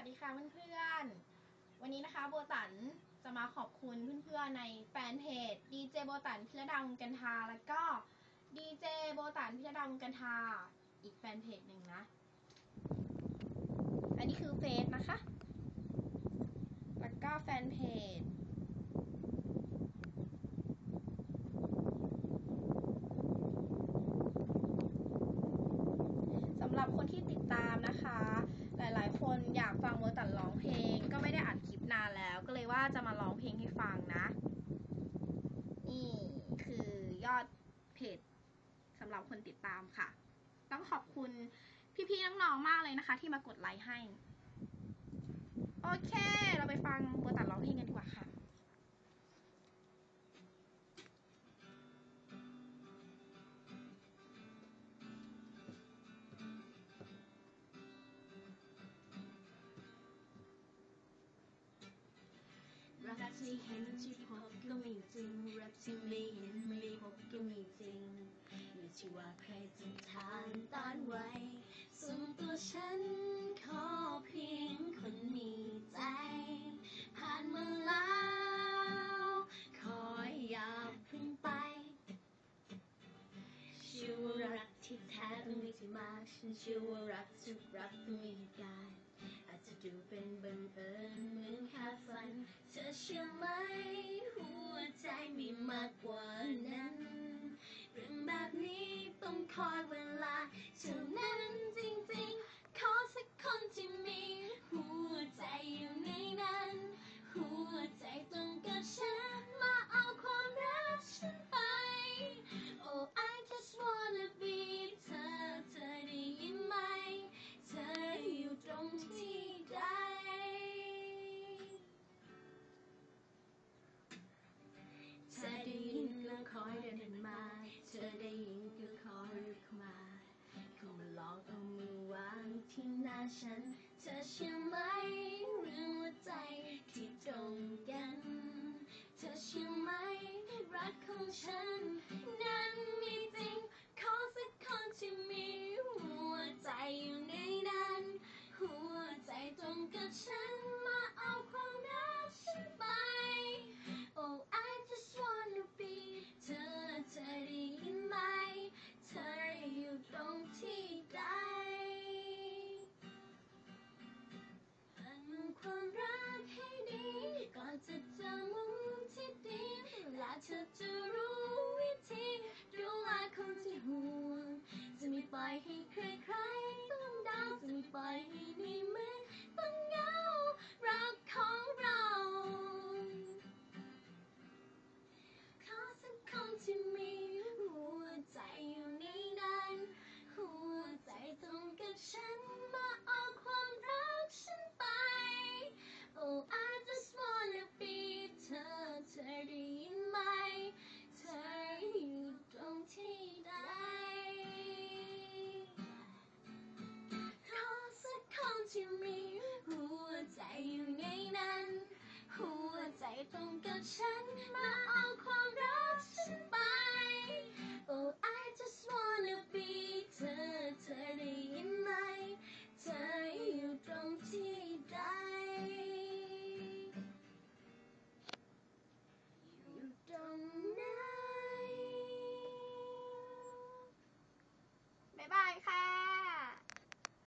วัสดีค่ะเพื่อนๆ วันนี้นะคะโบตันจะมาขอบคุณเพื่อนๆในแฟนเพจดีเจโบตันพิรดามุงกันทาแล้วก็ดีเจโบตันพิรดามุงกันทาอีกแฟนเพจหนึ่งนะ อันนี้คือเฟซนะคะ แล้วก็แฟนเพจ สำหรับคนที่ติดตามนะคะ หลายๆ คนอยากฟังโบตันร้องเพลง ก็ไม่ได้อัดคลิปนานแล้ว ก็เลยว่า จะมาร้องเพลงให้ฟังนะ นี่คือยอดเพจสำหรับคนติดตามค่ะ ต้องขอบคุณพี่ๆน้องๆมากเลยนะคะ ที่มากดไลค์ให้ โอเค เราไปฟังโบตัดร้องเพลงกันดีกว่าค่ะ รักที่เห็นที่พบก็มีจริง รักที่ไม่เห็นไม่พบก็มีจริงอยู่ที่ว่าใครจะทานต้านไว้ ส่วนตัวฉันขอเพียงคนมีใจ ผ่านมาแล้วขออย่าพึ่งไปชื่อว่ารักที่แท้ต้องมีที่มา ฉันเชื่อว่ารักทุกรักต้องมีกา เชื่อไหมหัวใจมีมากกว่า ที่หน้าฉัน เธอเชื่อไหมเรื่องหัวใจที่ตรงกัน เธอเชื่อไหมรักของฉันนั้น จะรู้วิธีดูแลคนที่ห่วง จะไม่ปล่ให้ใครใครต้องดาวจะไม่ปล่อยให้มีมือต้องเงารักของเรา ขอสักคนที่มีหัวใจอยู่ในนั้นหัวใจตรงกับฉัน